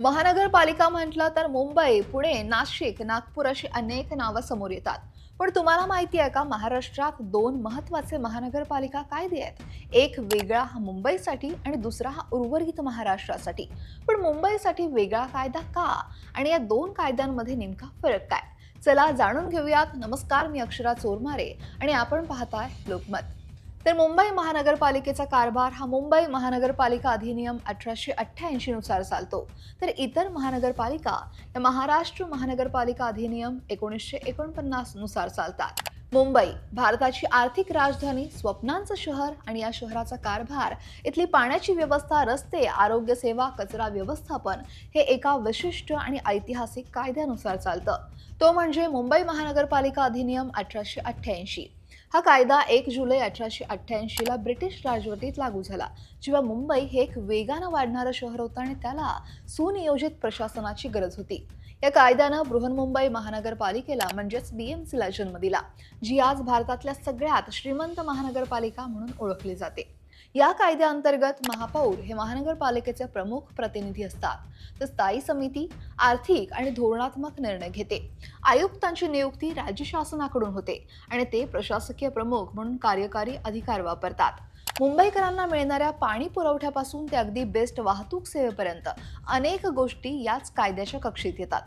महानगरपालिका म्हटलं तर मुंबई पुणे नाशिक नागपूर अशी अनेक नावं समोर येतात. पण तुम्हाला माहिती आहे का महाराष्ट्रात दोन महत्त्वाचे महानगरपालिका कायदे आहेत. एक वेगळा हा मुंबईसाठी आणि दुसरा हा उर्वरित महाराष्ट्रासाठी. पण मुंबईसाठी वेगळा कायदा का? आणि या दोन कायद्यांमध्ये नेमका फरक काय? चला जाणून घेऊयात. नमस्कार मी अक्षरा चोरमारे आणि आपण पाहताय लोकमत. तर मुंबई महानगरपालिकेचा कारभार हा मुंबई महानगरपालिका अधिनियम अठराशे अठ्ठ्याऐंशी नुसार चालतो. तर इतर महानगरपालिका या महाराष्ट्र महानगरपालिका अधिनियम एकोणीसशे एकोणपन्नासनुसार चालतात. मुंबई भारताची आर्थिक राजधानी स्वप्नांचं शहर आणि या शहराचा कारभार इथली पाण्याची व्यवस्था रस्ते आरोग्य सेवा कचरा व्यवस्थापन हे एका विशिष्ट आणि ऐतिहासिक कायद्यानुसार चालतं. तो म्हणजे मुंबई महानगरपालिका अधिनियम अठराशे अठ्ठ्याऐंशी. हा कायदा एक जुलै अठराशे अठ्ठ्याऐंशीला ब्रिटिश राजवटीत लागू झाला जेव्हा मुंबई हे एक वेगानं वाढणारं शहर होतं आणि त्याला सुनियोजित प्रशासनाची गरज होती. या कायद्यानं बृहन्मुंबई महानगरपालिकेला म्हणजेच बीएमसीला जन्म दिला जी आज भारतातल्या सगळ्यात श्रीमंत महानगरपालिका म्हणून ओळखली जाते. या कायद्याअंतर्गत महापौर हे महानगरपालिकेचे प्रमुख प्रतिनिधी असतात. तर स्थायी समिती आर्थिक आणि धोरणात्मक निर्णय घेते. आयुक्तांची नियुक्ती राज्य शासनाकडून होते आणि ते प्रशासकीय प्रमुख म्हणून कार्यकारी अधिकार वापरतात. मुंबईकरांना मिळणाऱ्या पाणी पुरवठ्यापासून ते अगदी बेस्ट वाहतूक सेवेपर्यंत अनेक गोष्टी याच कायद्याच्या कक्षेत येतात.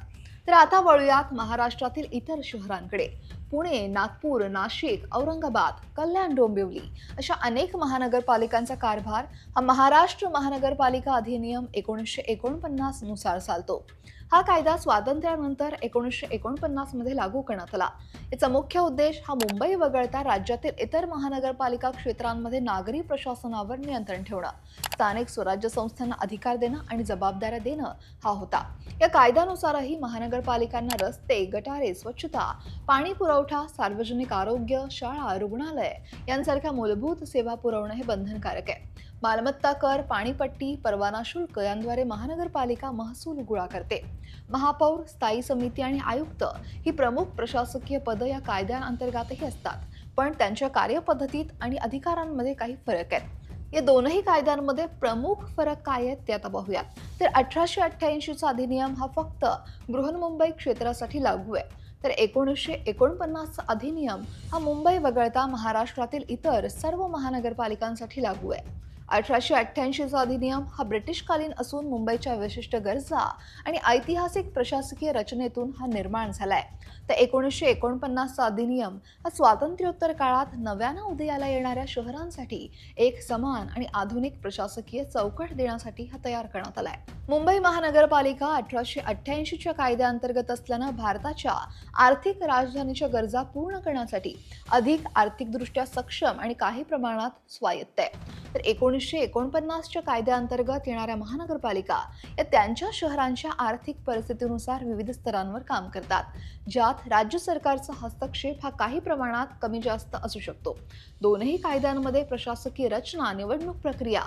तर आता वळूयात महाराष्ट्रातील इतर शहरांकडे. पुणे नागपूर नाशिक औरंगाबाद कल्याण डोंबिवली अशा अनेक महानगरपालिकांचा कारभार हा महाराष्ट्र महानगरपालिका अधिनियम एकोणीसशे एकोणपन्नासनुसार चालतो. हा कायदा स्वातंत्र्यानंतर एकोणीसशे एकोणपन्नासमध्ये लागू करण्यात आला. याचा मुख्य उद्देश हा मुंबई वगळता राज्यातील इतर महानगरपालिका क्षेत्रांमध्ये नागरी प्रशासनावर नियंत्रण ठेवणं स्थानिक स्वराज्य संस्थांना अधिकार देणं आणि जबाबदाऱ्या देणं हा होता. या कायद्यानुसारही महानगरपालिकांना रस्ते गटारे स्वच्छता पाणी पुरवठा सार्वजनिक आरोग्य शाळा रुग्णालय यांसारख्या मूलभूत सेवा पुरवणं हे बंधनकारक आहे. मालमत्ता कर पाणीपट्टी परवाना शुल्क यांद्वारे महानगरपालिका महसूल गोळा करते. महापौर स्थायी समिती आणि आयुक्त ही प्रमुख प्रशासकीय पदं या कायद्यांअंतर्गतही असतात. पण त्यांच्या कार्यपद्धतीत आणि अधिकारांमध्ये काही फरक आहेत. या दोनही कायद्यांमध्ये प्रमुख फरक काय आहेत ते आता पाहूयात तर अठराशे अठ्ठ्याऐंशीचा अधिनियम हा फक्त बृहन्मुंबई क्षेत्रासाठी लागू आहे. तर एकोणीसशे एकोणपन्नासचा अधिनियम हा मुंबई वगळता महाराष्ट्रातील इतर सर्व महानगरपालिकांसाठी लागू आहे. अठराशे अठ्ठ्याऐंशीचा अधिनियम हा ब्रिटिशकालीन असून मुंबईच्या विशिष्ट गरजा आणि ऐतिहासिक प्रशासकीय रचनेतून हा निर्माण झालाय. तर एकोणीसशे एकोणपन्नासचा अधिनियम हा स्वातंत्र्योत्तर काळात नव्यानं उदयाला येणाऱ्या शहरांसाठी एक समान आणि आधुनिक प्रशासकीय चौकट देण्यासाठी हा तयार करण्यात आलाय. मुंबई महानगरपालिका अठराशे अठ्ठ्याऐंशीच्या कायद्याअंतर्गत असल्यानं भारताच्या आर्थिक राजधानीच्या गरजा पूर्ण करण्यासाठी अधिक आर्थिकदृष्ट्या सक्षम आणि काही प्रमाणात स्वायत्त आहे. तर एकोणीसशे एकोणपन्नासच्या कायद्याअंतर्गत येणाऱ्या महानगरपालिका या त्यांच्या शहरांच्या आर्थिक परिस्थितीनुसार विविध स्तरांवर काम करतात. ज्यात राज्य सरकारचा हस्तक्षेप हा काही प्रमाणात कमी जास्त असू शकतो. दोनही कायद्यांमध्ये प्रशासकीय रचना निवडणूक प्रक्रिया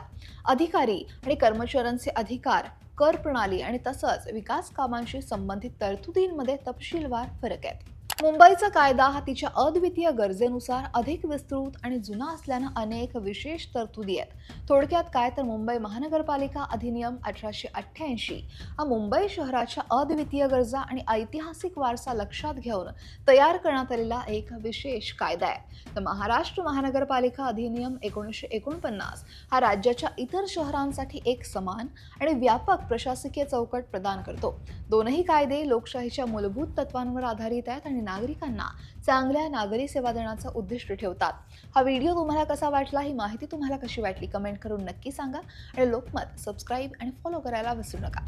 अधिकारी आणि कर्मचाऱ्यांचे अधिकार कर प्रणाली आणि तसंच विकास कामांशी संबंधित तरतुदींमध्ये तपशीलवार फरक आहेत. मुंबईचा कायदा हा तिच्या अद्वितीय गरजेनुसार अधिक विस्तृत आणि जुना असल्यानं अनेक विशेष तरतुदी आहेत. थोडक्यात काय तर मुंबई महानगरपालिका अधिनियम अठराशे अठ्ठ्याऐंशी हा मुंबई शहराच्या अद्वितीय गरजा आणि ऐतिहासिक वारसा लक्षात घेऊन तयार करण्यात आलेला एक विशेष कायदा आहे. तर महाराष्ट्र महानगरपालिका अधिनियम एकोणीसशे एकोणपन्नास हा राज्याच्या इतर शहरांसाठी एक समान आणि व्यापक प्रशासकीय चौकट प्रदान करतो. दोनही कायदे लोकशाहीच्या मूलभूत तत्वांवर आधारित आहेत आणि नागरिकांना चांगल्या नागरी सेवा देण्याचं उद्दिष्ट ठेवतात. हा व्हिडिओ तुम्हाला कसा वाटला ही माहिती तुम्हाला कशी वाटली कमेंट करून नक्की सांगा. आणि लोकमत सबस्क्राईब आणि फॉलो करायला विसरू नका.